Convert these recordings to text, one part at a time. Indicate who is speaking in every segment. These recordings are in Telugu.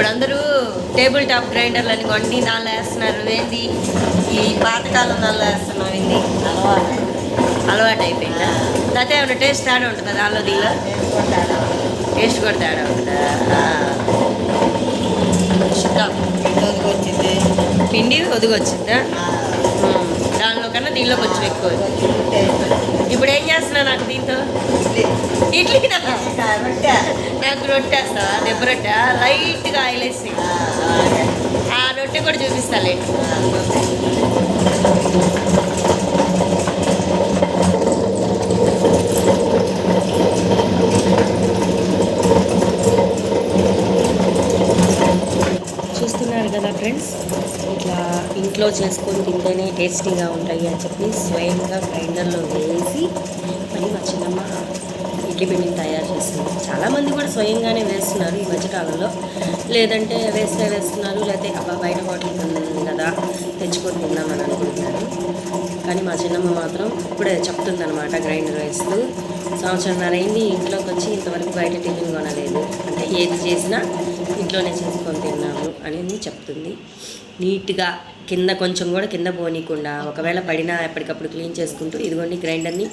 Speaker 1: ఇప్పుడు అందరూ టేబుల్ టాప్ గ్రైండర్లు అని కొండి దానిలో వేస్తున్నారు. ఏంది? ఈ పాతకాలం దానిలో వేస్తున్నాం ఏంది?
Speaker 2: అలవాటు.
Speaker 1: అలవాటు అయిపోయిందా లేకపోతే ఏమైనా టేస్ట్ తేడా ఉంటుందా దానిలో దీనిలో? టేస్ట్ కూడా తేడా ఉంటుందా.
Speaker 2: వచ్చింది
Speaker 1: పిండి ఒదిగొచ్చిందా. దానిలో కన్నా దీనిలో కొంచెం ఎక్కువ.
Speaker 2: వచ్చి టేస్ట్.
Speaker 1: ఇప్పుడు ఏం చేస్తున్నా నాకు దీంతో?
Speaker 2: ఇడ్లీ. రొట్టె.
Speaker 1: నాకు రొట్టేస్తావా దెబ్బ రొట్టె. లైట్గా ఆయిల్ వేసి
Speaker 2: ఆ,
Speaker 1: రొట్టె కూడా చూపిస్తాలే.
Speaker 2: ఆ, రొట్టె.
Speaker 1: చూస్తున్నారు కదా ఫ్రెండ్స్ ఇట్లా ఇంట్లో చేసుకొని తింటేనే టేస్టీగా ఉంటాయి అని చెప్పి స్వయంగా గ్రైండర్లో వేసి మళ్ళీ మా చిన్నమ్మ ఇడ్లీ పిండిని తయారు చేస్తుంది చాలామంది కూడా స్వయంగానే వేస్తున్నారు ఈ మధ్యకాలంలో. లేదంటే వేస్తే వేస్తున్నారు లేకపోతే అబ్బా బయట హోటల్ ఉంది కదా తెచ్చుకొని తిందామని అనుకుంటున్నారు. కానీ మా చిన్నమ్మ మాత్రం ఇప్పుడే చెప్తుందనమాట గ్రైండర్ వేస్తూ సంవత్సరం అయింది ఇంట్లోకి వచ్చి ఇంతవరకు బయట టిఫిన్ కొనలేదు. అంటే ఏది చేసినా ఇంట్లోనే చేసుకొని తిన్నాము అని చెప్తుంది. నీట్గా కింద కొంచెం కూడా కింద పోనీయకుండా ఒకవేళ పడినా ఎప్పటికప్పుడు క్లీన్ చేసుకుంటూ ఇదిగోండి గ్రైండర్ని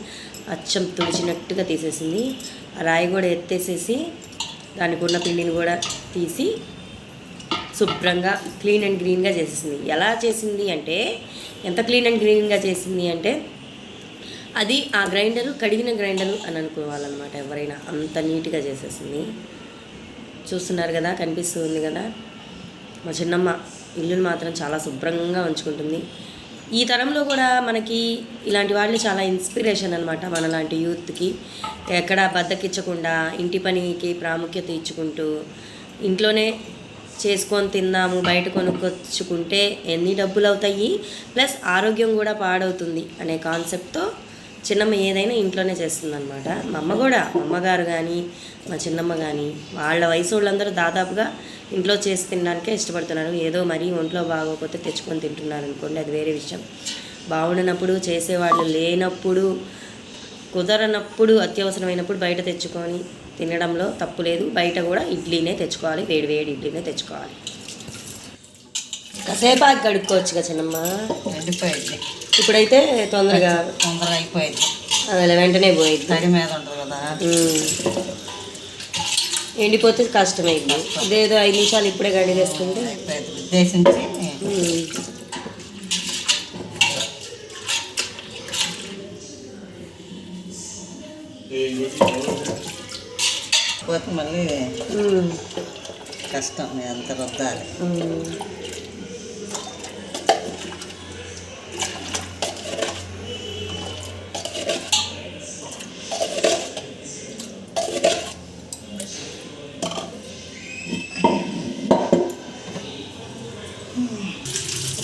Speaker 1: అచ్చం తుడిచినట్టుగా తీసేసింది. ఆ రాయి కూడా ఎత్తేసేసి దానికి ఉన్న పిండిని కూడా తీసి శుభ్రంగా క్లీన్ అండ్ గ్రీన్గా చేసేసింది. ఎలా చేసింది అంటే ఎంత క్లీన్ అండ్ గ్రీన్గా చేసింది అంటే అది ఆ గ్రైండరు కడిగిన గ్రైండరు అని అనుకోవాలన్నమాట ఎవరైనా. అంత నీట్గా చేసేసింది. చూస్తున్నారు కదా కనిపిస్తుంది కదా. మా చిన్నమ్మ ఇల్లుని మాత్రం చాలా శుభ్రంగా ఉంచుకుంటుంది. ఈ తరంలో కూడా మనకి ఇలాంటి వాళ్ళు చాలా ఇన్స్పిరేషన్ అనమాట మనలాంటి యూత్కి. ఎక్కడ బద్దకిచ్చకుండా ఇంటి పనికి ప్రాముఖ్యత ఇచ్చుకుంటూ ఇంట్లోనే చేసుకొని తిందాము బయట కొనుక్కొచ్చుకుంటే ఎన్ని డబ్బులు అవుతాయి ప్లస్ ఆరోగ్యం కూడా పాడవుతుంది అనే కాన్సెప్ట్తో చిన్నమ్మ ఏదైనా ఇంట్లోనే చేస్తుందన్నమాట. మా అమ్మ కూడా అమ్మగారు కానీ మా చిన్నమ్మ కానీ వాళ్ళ వయసు వాళ్ళందరూ దాదాపుగా ఇంట్లో చేసి తినడానికే ఇష్టపడుతున్నారు. ఏదో మరీ ఒంట్లో బాగోకపోతే తెచ్చుకొని తింటున్నారు అనుకోండి అది వేరే విషయం. బాగుండనప్పుడు చేసేవాళ్ళు లేనప్పుడు కుదరనప్పుడు అత్యవసరమైనప్పుడు బయట తెచ్చుకొని తినడంలో తప్పు లేదు. బయట కూడా ఇడ్లీనే తెచ్చుకోవాలి వేడి వేడి ఇడ్లీనే తెచ్చుకోవాలి. కాసేపు ఆగి గడుక్కోవచ్చుగా చిన్నమ్మ.
Speaker 2: ఎండిపోయింది
Speaker 1: ఇప్పుడైతే తొందరగా
Speaker 2: తొందరగా అయిపోయింది.
Speaker 1: అదే వెంటనే పోయిద్ది.
Speaker 2: తడి మీద ఉంటుంది కదా.
Speaker 1: ఎండిపోతే కష్టమైంది ఇదేదో ఐదు నిమిషాలు ఇప్పుడే గడి చేసుకుంటే
Speaker 2: అయిపోయింది. ఉద్దేశించి. పోతే మళ్ళీ. కష్టం ఎంత రుద్దాలి.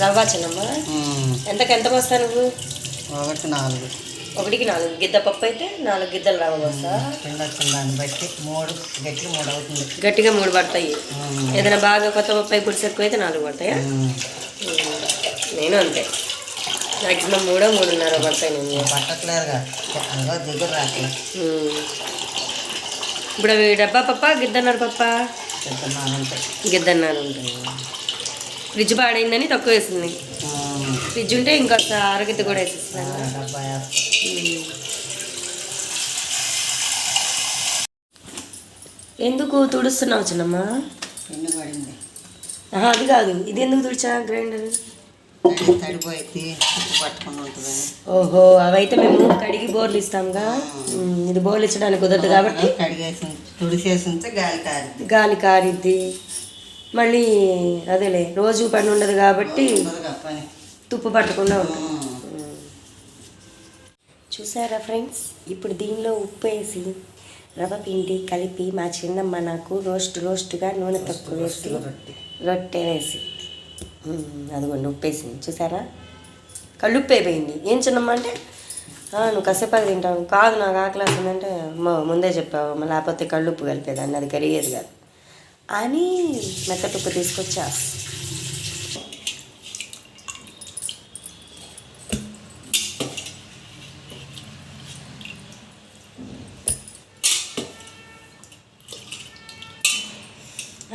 Speaker 1: ఉమ్. రవ్వ చిన్నమ్మ.
Speaker 2: ఉమ్,
Speaker 1: ఎంతకు ఎంత పోస్తా నువ్వు?
Speaker 2: ఒకటి నాలుగు.
Speaker 1: ఒకటికి నాలుగు. గిద్ద పప్పు అయితే నాలుగు గిద్దలు రవ్వ పోస్తా.
Speaker 2: దాన్ని బట్టి మూడు గట్టి మూడు అవుతుంది.
Speaker 1: గట్టిగా మూడు పడతాయి. ఏదైనా బాగా కొత్త పప్పు పులుసు ఎక్కువ అయితే నాలుగు పడతాయా. నేను అంతే. మ్యాక్సిమం మూడో మూడున్నర పడతాయి నేను.
Speaker 2: పట్టట్లేదుగా. దిగురు.
Speaker 1: ఇప్పుడు అవి డబ్బా పప్ప గిద్దన్నారు పప్ప?
Speaker 2: చెప్తున్నాను అంతే.
Speaker 1: గిద్దన్నారు ఉంటాయి ఫ్రిడ్జ్ పాడైందని తక్కువ వేసింది. ఫ్రిడ్జ్ ఉంటే ఇంకొక అరగిద్ద కూడా. ఉమ్. ఎందుకు తుడుస్తున్నావు చిన్నమ్మ? అది కాదు. ఇది ఎందుకు తుడిచా గ్రైండర్? ఓహో అవైతే మేము కడిగి బోర్లు ఇస్తాంగా. ఇది బోర్లు ఇచ్చడానికి కుదరదు కాబట్టి
Speaker 2: గాలి
Speaker 1: కారిద్ది. మళ్ళీ అదేలే రోజు పని ఉండదు కాబట్టి తుప్పు పట్టకుండా ఉంటుంది. చూసారా ఫ్రెండ్స్? ఇప్పుడు దీనిలో ఉప్పు వేసి రవ్వ పిండి కలిపి మా చిన్నమ్మ నాకు రోస్ట్ రోస్ట్గా నూనె తక్కువ వేసి
Speaker 2: రొట్టె.
Speaker 1: రొట్టె వేసి. అదిగోండి ఉప్పు వేసింది. చూసారా? కళ్ళు ఉప్పు అయిపోయింది ఏం చిన్నమ్మ అంటే "ఆ, నువ్వు కసేపాకు తింటావు. కాదు నాకు ఆకలి వస్తుందంటే అమ్మ ముందే చెప్పావు లేకపోతే కళ్ళు ఉప్పు కలిపేదాన్ని. అది కరిగేది కాదు. అని మెత్తటి ఉప్పు తీసుకొచ్చా.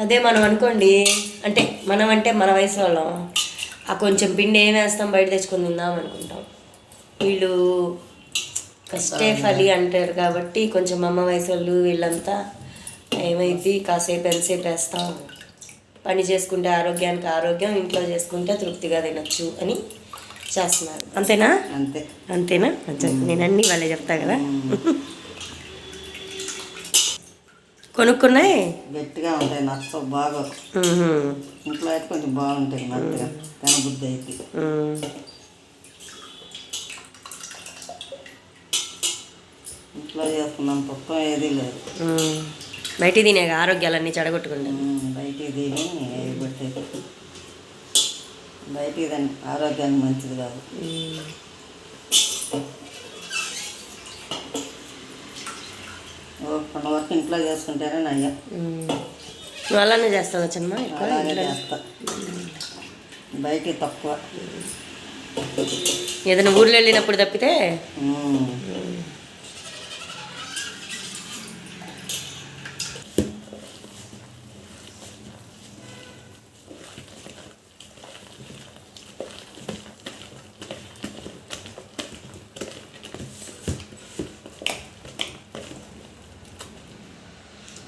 Speaker 1: అదే మనం అనుకోండి అంటే మనం అంటే మన వయసు వాళ్ళం ఆ కొంచెం పిండి ఏం వేస్తాం బయట తెచ్చుకొని తిందాం అనుకుంటాం. వీళ్ళు కష్టే ఫలి అంటారు కాబట్టి కొంచెం అమ్మ వయసు వాళ్ళు వీళ్ళంతా ఏమైంది కాసేపు ఎంతసేపు వేస్తాం? పని చేసుకుంటే ఆరోగ్యానికి ఆరోగ్యం ఇంట్లో చేసుకుంటే తృప్తిగా తినొచ్చు అని చేస్తున్నారు. అంతేనా?
Speaker 2: అంతే.
Speaker 1: అంతేనా? నేను అన్ని వాళ్ళే చెప్తా కదా. కొనుక్కున్నాయి?
Speaker 2: గట్టిగా ఉంటాయి నచ్చ బాగా. ఇంట్లో అయితే కొంచెం బాగుంటాయి మెత్తగా తినబుద్ధి అయితే. ఇంట్లో చేసుకున్నాం తప్ప ఏదీ లేదు.
Speaker 1: బయట తినేగా ఆరోగ్యాలన్నీ చెడగొట్టుకుంటాను
Speaker 2: ఉమ్, బయటికి తిని బయటికి తిని ఆరోగ్యానికి మంచిది కాదు. ఒక వరకు ఇంట్లో చేసుకుంటేనే నయ్యం.
Speaker 1: నువ్వు అలానే చేస్తావా చిన్న ఇంట్లో
Speaker 2: చేస్తా. బయటికి తక్కువ.
Speaker 1: ఏదైనా ఊర్లో వెళ్ళినప్పుడు తప్పితే?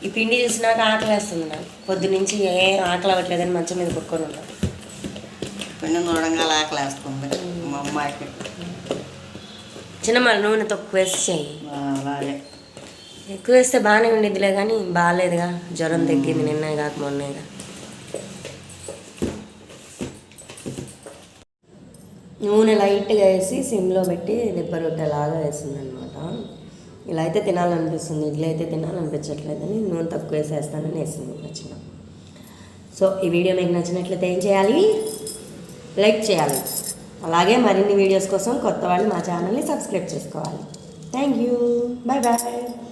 Speaker 1: ఈ పిండి చూసినాక ఆకలి వేస్తుంది నాకు. పొద్దు నుంచి ఏం ఆకలి అవ్వట్లేదని మంచం మీద కొట్టుకొని ఉంటాను
Speaker 2: పిండి నూడంగా ఆకలేస్తుంది మా అమ్మాయికి.
Speaker 1: చిన్న నూనె తక్కువ వేసి చెయ్యి
Speaker 2: ఆ, అలాగే.
Speaker 1: ఎక్కువ వేస్తే బాగానే ఉండిద్దిలే కానీ బాగాలేదుగా. జ్వరం తగ్గింది నిన్నే కాక మొన్నేగా. నూనె లైట్గా వేసి సిమ్లో పెట్టి దిబ్బ రొట్టెలాగా వేసింది అనమాట ఇలా అయితే తినాలనిపిస్తుంది ఇడ్లీ అయితే తినాలనిపించట్లేదని నూనె తక్కువ వేసేస్తానని వేసింది నచ్చిన సో ఈ వీడియో మీకు నచ్చినట్లయితే ఏం చేయాలి? లైక్ చేయాలి. అలాగే మరిన్ని వీడియోస్ కోసం కొత్త వాళ్ళు మా ఛానల్ని సబ్స్క్రైబ్ చేసుకోవాలి. Thank you. Bye bye